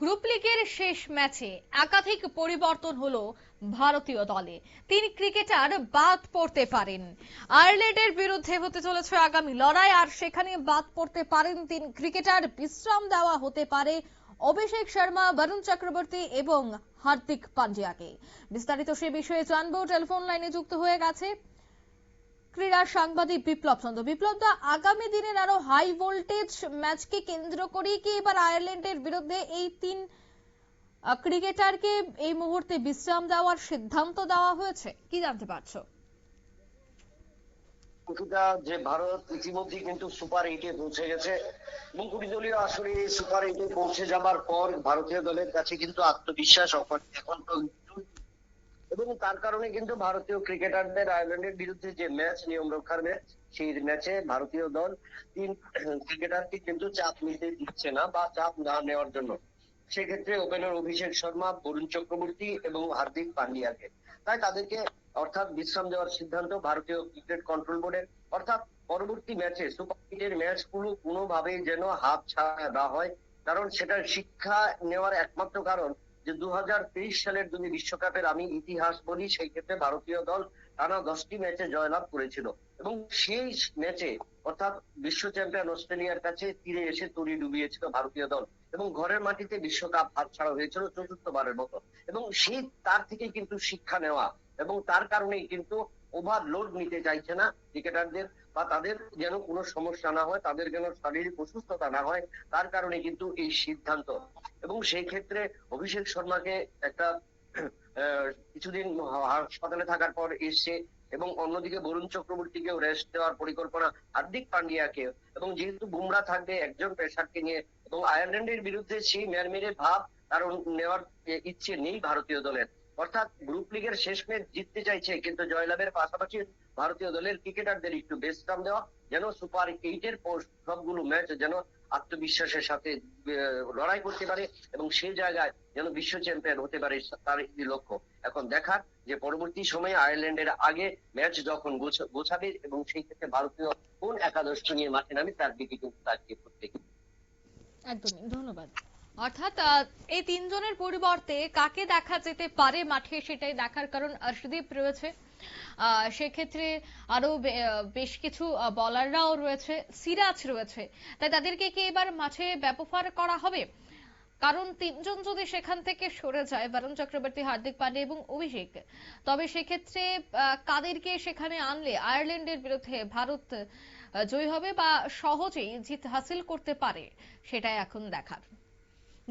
Group লিগের শেষ ম্যাচে একাধিক পরিবর্তন হলো ভারতীয় দলে। তিন ক্রিকেটার বাদ পড়তে পারেন। আয়ারল্যান্ডের বিরুদ্ধে হতে চলেছে আগামী লড়াই, আর সেখানে বাদ পড়তে পারেন তিন ক্রিকেটার। বিশ্রাম দেওয়া হতে পারে অভিষেক শর্মা, বরুণ চক্রবর্তী এবং হার্দিক পান্ডিয়াকে। বিস্তারিত সে বিষয়ে জানব। টেলিফোন লাইনে যুক্ত হয়ে গেছে ক্রীড়া সাংবাদিক বিপ্লব চন্দ্র। বিপ্লব দা, আগামী দিনের আরও হাই ভোল্টেজ ম্যাচকে কেন্দ্র করেই কি এবার আয়ারল্যান্ডের বিরুদ্ধে এই তিন ক্রিকেটারকে এই মুহূর্তে বিশ্রাম দেওয়ার সিদ্ধান্ত দেওয়া হয়েছে? কি জানতে পারছ? কিছুটা যে ভারত ইতিমধ্যে কিন্তু সুপার এইটে পৌঁছে গেছে। এবং কুড়ি দলীয় আসলে সুপার এইটে পৌঁছে যাবার পর ভারতীয় দলের কাছে কিন্তু আত্মবিশ্বাস এখন এবং তার কারণে কিন্তু ভারতীয় ক্রিকেটারদের আয়ারল্যান্ডের বিরুদ্ধে যে ম্যাচ, নিয়ম রক্ষার ম্যাচ, সেই ম্যাচে ভারতীয় দল তিন ক্রিকেটারকে কিন্তু চাপ নিতে দিচ্ছে না বা চাপ না নেওয়ার জন্য। সেক্ষেত্রে ওপেনার অভিষেক শর্মা, বরুণ চক্রবর্তী এবং হার্দিক পান্ডিয়াকে। তাই তাদেরকে অর্থাৎ বিশ্রাম দেওয়ার সিদ্ধান্ত ভারতীয় ক্রিকেট কন্ট্রোল বোর্ডের অর্থাৎ পরবর্তী ম্যাচে সুপার লিগের ম্যাচগুলো কোনোভাবেই যেন হাত ছাড়া না হয়, কারণ সেটার শিক্ষা নেওয়ার একমাত্র কারণ যে দু সালের যদি বিশ্বকাপের আমি ইতিহাস বলি, সেই ক্ষেত্রে ভারতীয় দল টানা দশটি ম্যাচে জয়লাভ করেছিল। এবং সেই ম্যাচে, অর্থাৎ বিশ্ব চ্যাম্পিয়ন অস্ট্রেলিয়ার কাছে তীরে এসে তরি ডুবিয়েছিল ভারতীয় দল। এবং ঘরের মাটিতে বিশ্বকাপ হাতছাড়া হয়েছিল চতুর্থবারের মতো। এবং সেই, তার থেকে কিন্তু শিক্ষা নেওয়া এবং তার কারণেই কিন্তু ওভারলোড নিতে চাইছে না ক্রিকেটারদের বা তাদের যেন কোনো সমস্যা না হয়, তাদের যেন শারীরিক অসুস্থতা না হয়, তার কারণে কিন্তু এই সিদ্ধান্ত। এবং সেই ক্ষেত্রে অভিষেক শর্মাকে একটা কিছুদিন হাসপাতালে থাকার পর এসছে এবং অন্যদিকে বরুণ চক্রবর্তীকেও রেস্ট দেওয়ার পরিকল্পনা হার্দিক পান্ডিয়াকে এবং যেহেতু বুমরা থাকবে একজন পেশারকে নিয়ে এবং আয়ারল্যান্ডের বিরুদ্ধে সেই ম্যারমেরে ভাব কারণ নেওয়ার ইচ্ছে নেই ভারতীয় দলের। অর্থাৎ গ্রুপ লিগের শেষ ম্যাচ জিততে চাইছে, কিন্তু জয়লাভের পাশাপাশি ভারতীয় দলের ক্রিকেটারদের একটু বিশ্রাম দেওয়া, যেন সুপার এইটের পর সবগুলো ম্যাচ যেন আত্মবিশ্বাসের সাথে লড়াই করতে পারে এবং সেই জায়গায় যেন বিশ্ব চ্যাম্পিয়ন হতে পারে তার একটি লক্ষ্য। এখন দেখার যে পরবর্তী সময়ে আয়ারল্যান্ডের আগে ম্যাচ যখন গোছাবে এবং সেই ক্ষেত্রে ভারতীয় কোন একাদশ নিয়ে মাঠে নামে, তার দিকে কিন্তু তাকিয়ে প্রত্যেকে একদমই, ধন্যবাদ। অর্থাৎ এই তিনজনের পরিবর্তে কাকে দেখা যেতে পারে মাঠে সেটাই দেখার কারণ অর্শদীপ রয়েছে। সেক্ষেত্রে আরও বেশ কিছু বলাররাও রয়েছে, সিরাজ রয়েছে। তাই তাদেরকে কি এবার মাঠে ব্যবহার করা হবে? কারণ তিনজন যদি সেখান থেকে সরে যায়, বরুণ চক্রবর্তী, হার্দিক পান্ডে এবং অভিষেক, তবে সেক্ষেত্রে কাদেরকে সেখানে আনলে আয়ারল্যান্ডের বিরুদ্ধে ভারত জয়ী হবে বা সহজেই জিত হাসিল করতে পারে, সেটাই এখন দেখার।